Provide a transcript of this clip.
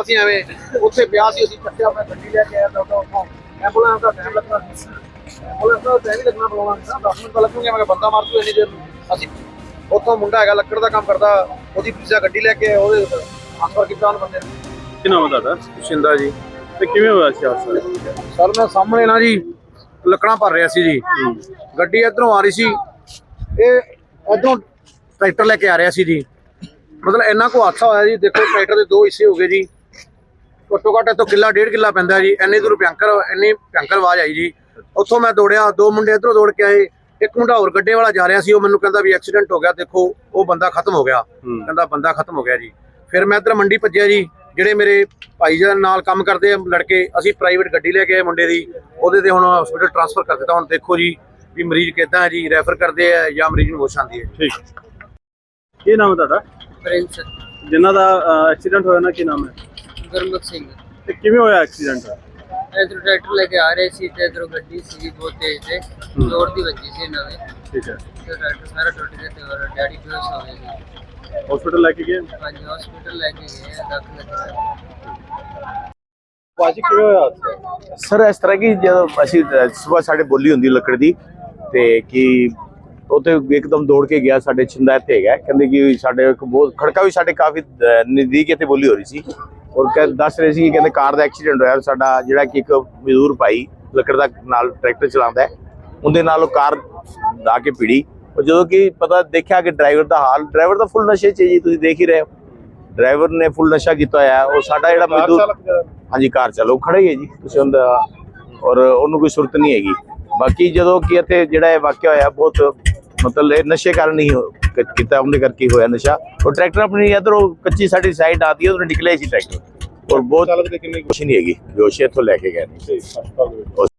ਅਸੀਂ ਐਵੇਂ ਉੱਥੇ ਪਿਆ ਸੀ ਅਸੀਂ ਚੱਕਿਆ ਮੈਂ ਗੱਡੀ ਲੈ ਕੇ ਆਇਆ ਤਾਂ ਉੱਥੋਂ ਉੱਥੋਂ ਐਂਬੂਲੈਂਸ ਦਾ ਟਾਈਮ ਲੱਗਣਾ ਸੀ। ਐਂਬੂਲੈਂਸ ਦਾ ਟਾਈਮ ਹੀ ਲੱਗਣਾ ਬੁਲਾਉਣਾ ਸੀ 10 ਮਿੰਟ ਤਾਂ ਲੱਗਣਗੇ ਮੈਂ ਕਿਹਾ ਬੰਦਾ ਮਾਰ ਤੂੰ ਇੰਨੀ ਦੇਰ ਨੂੰ। ਅਸੀਂ ਉੱਥੋਂ ਮੁੰਡਾ ਹੈਗਾ ਲੱਕੜ ਦਾ ਕੰਮ ਕਰਦਾ ਉਹਦੀ ਪੀਜ਼ਾ ਗੱਡੀ ਲੈ ਕੇ ਆਏ, ਉਹਦੇ ਟ੍ਰਾਂਸਫਰ ਕੀਤਾ ਉਹਨੂੰ ਬੰਦੇ ਨੂੰ। ਕੀ ਨਾਮ ਹੈ ਤੁਹਾਡਾ? ਸ਼ਿੰਦਾ ਜੀ। ਤੇ ਕਿਵੇਂ ਹੋਇਆ ਸੀ ਹਾਦਸਾ? ਸਰ ਮੈਂ ਸਾਹਮਣੇ ਨਾ ਜੀ ਲੱਕੜਾਂ ਭਰ ਰਿਹਾ ਸੀ ਜੀ। ਗੱਡੀ ਇਧਰੋਂ ਆ ਰਹੀ ਸੀ। ਇਹ ਇਧਰੋਂ ਟਰੈਕਟਰ ਲੈ ਕੇ ਆ ਰਿਹਾ ਸੀ ਜੀ। ਮਤਲਬ ਇੰਨਾ ਕੋ ਹਾਦਸਾ ਹੋਇਆ ਜੀ ਦੇਖੋ ਟਰੈਕਟਰ ਦੇ ਦੋ ਹਿੱਸੇ ਹੋ ਗਏ ਜੀ। ਘੱਟੋ ਘੱਟ ਇੱਥੋਂ ਕਿੱਲਾ ਡੇਢ ਕਿੱਲਾ ਪੈਂਦਾ ਜੀ। ਇੰਨੀ ਦੂਰ ਭਿਆੰਕਰ ਇੰਨੀ ਭਿਆੰਕਰ ਆਵਾਜ਼ ਆਈ ਜੀ। ਉੱਥੋਂ ਮੈਂ ਦੌੜਿਆ ਦੋ ਮੁੰਡੇ ਇਧਰੋਂ ਦੌੜ ਕੇ ਆਏ। ਇੱਕ ਮੁੰਡਾ ਹੋਰ ਗੱਡੇ ਵਾਲਾ ਜਾ ਰਿਹਾ ਸੀ ਉਹ ਮੈਨੂੰ ਕਹਿੰਦਾ ਵੀ ਐਕਸੀਡੈਂਟ ਹੋ ਗਿਆ ਦੇਖੋ ਉਹ ਬੰਦਾ ਖਤਮ ਹੋ ਗਿਆ। ਕਹਿੰਦਾ ਬੰਦਾ ਖਤਮ ਹੋ ਗਿਆ ਜੀ। ਫਿਰ ਮੈਂ ਇੱਧਰ ਮੰਡੀ ਭੱਜਿਆ ਜੀ। ਜਿਹੜੇ ਮੇਰੇ ਭਾਈ ਜਾਨ ਨਾਲ ਕੰਮ ਕਰਦੇ ਆ ਲੜਕੇ ਅਸੀਂ ਪ੍ਰਾਈਵੇਟ ਗੱਡੀ ਲੈ ਕੇ ਆਏ ਮੁੰਡੇ ਦੀ। ਉਹਦੇ ਤੇ ਹੁਣ ਹਸਪੀਟਲ ਟ੍ਰਾਂਸਫਰ ਕਰ ਦਿੱਤਾ। ਹੁਣ ਦੇਖੋ ਜੀ ਵੀ ਮਰੀਜ਼ ਕਿੱਦਾਂ ਹੈ ਜੀ ਰੈਫਰ ਕਰਦੇ ਆ ਜਾਂ ਮਰੀਜ਼ ਨੂੰ ਹੋਸ਼ ਆਉਂਦੀ ਹੈ। ਠੀਕ। ਕੀ ਨਾਮ ਹੈ ਤੁਹਾਡਾ? ਪ੍ਰਿੰਸ। ਜਿਨ੍ਹਾਂ ਦਾ ਐਕਸੀਡੈਂਟ ਹੋਇਆ ਨਾ ਕੀ ਨਾਮ ਹੈ? ਗੁਰਮੁਖ ਸਿੰਘ। ਤੇ ਕਿਵੇਂ ਹੋਇਆ ਐਕਸੀਡੈਂਟ ਇਧਰ ਟਰੈਕਟਰ ਲੈ ਕੇ ਆ ਰਹੇ ਸੀ ਤੇ ਇਧਰੋਂ ਗੱਡੀ ਸੀ ਬਹੁਤ ਤੇਜ਼ ਤੇ। ਜ਼ੋਰ ਦੀ ਵੱਜੀ ਸੀ ਇਹਨਾਂ ਦੇ। ਠੀਕ ਹੈ। ਤੇ ਟਰੈਕਟਰ ਸਾਰਾ ਟੁੱਟ ਗਿਆ ਤੇ ਔਰ ਡੈਡੀ ਬੇਹੋਸ਼ ਹੋ ਗਏ। ਸੀ ਹਸਪੀਟਲ ਲੈ ਕੇ ਗਏ? ਪੰਜ ਹਸਪੀਟਲ ਲੈ ਕੇ ਗਏ ਆ, ਦਾਖਲ ਕਰਾਇਆ ਬਾਜੀ ਕਿਵੇਂ ਹੋਇਆ ਹਾਦਸਾ ਸਰ ਇਸ ਤਰ੍ਹਾਂ ਕਿ ਜਦੋਂ ਅਸੀਂ ਸਵੇਰ ਸਾਡੇ ਬੋਲੀ ਹੁੰਦੀ ਲੱਕੜ ਦੀ ਤੇ ਕਿ ਉਤੇ ਇੱਕਦਮ ਦੌੜ ਕੇ ਗਿਆ ਸਾਡੇ ਛਿੰਦਾ ਇੱਥੇ ਹੈਗਾ। ਕਹਿੰਦੇ ਕਿ ਸਾਡੇ ਇੱਕ ਬਹੁਤ ਖੜਕਾ ਵੀ ਸਾਡੇ ਕਾਫੀ ਅਹ, ਨਜ਼ਦੀਕ ਇੱਥੇ ਬੋਲੀ ਹੋ ਰਹੀ ਸੀ। ਔਰ ਕਹਿ ਦੱਸ ਰਹੇ ਸੀ ਕਿ ਕਹਿੰਦੇ ਕਾਰ ਦਾ ਐਕਸੀਡੈਂਟ ਹੋਇਆ ਸਾਡਾ ਜਿਹੜਾ ਕਿ ਇੱਕ ਮਜ਼ਦੂਰ ਭਾਈ ਲੱਕੜ ਦਾ ਨਾਲ ਟਰੈਕਟਰ ਚਲਾਉਂਦਾ ਹੈ। ਉਹਦੇ ਨਾਲ ਉਹ ਕਾਰ ਆ ਕੇ ਭਿੜੀ। ਔਰ ਜਦੋਂ ਕਿ ਪਤਾ ਦੇਖਿਆ ਕਿ ਡਰਾਈਵਰ ਦਾ ਹਾਲ ਡਰਾਈਵਰ ਤਾਂ ਫੁੱਲ ਨਸ਼ੇ 'ਚ ਜੀ ਤੁਸੀਂ ਦੇਖ ਹੀ ਰਹੇ ਹੋ। ਡਰਾਈਵਰ ਨੇ ਫੁੱਲ ਨਸ਼ਾ ਕੀਤਾ ਹੋਇਆ ਉਹ ਸਾਡਾ ਜਿਹੜਾ ਮਜ਼ਦੂਰ ਹਾਂਜੀ ਕਾਰ ਚਲੋ ਖੜਾ ਹੀ ਹੈ ਜੀ। ਤੁਸੀਂ ਉਹਦਾ ਔਰ ਉਹਨੂੰ ਕੋਈ ਸੁਰਤ ਨਹੀਂ ਹੈਗੀ। ਬਾਕੀ ਜਦੋਂ ਕਿ ਇੱਥੇ ਜਿਹੜਾ ਇਹ ਵਾਕਿਆ ਹੋਇਆ ਬਹੁਤ ਮਤਲਬ ਇਹ ਨਸ਼ੇ ਕਾਰਨ ਨਹੀਂ ਹੋ- ਕੀਤਾ ਉਹਦੇ ਕਰਕੇ ਹੋਇਆ ਨਸ਼ਾ। ਉਹ ਟਰੈਕਟਰ ਆਪਣੀ ਇਧਰੋਂ ਕੱਚੀ ਸਾਡੀ ਸਾਈਡ ਆਦੀ ਉਧਰੋਂ ਨਿਕਲਿਆ ਹੀ ਸੀ ਟਰੈਕਟਰ। ਔਰ ਬਹੁਤ ਚਾਲਕ ਦੇ ਕਿੰਨੇ ਕੁਛ ਨਹੀਂ ਹੈਗੀ ਜੋਸ਼ ਇੱਥੋਂ ਲੈ ਕੇ ਗਏ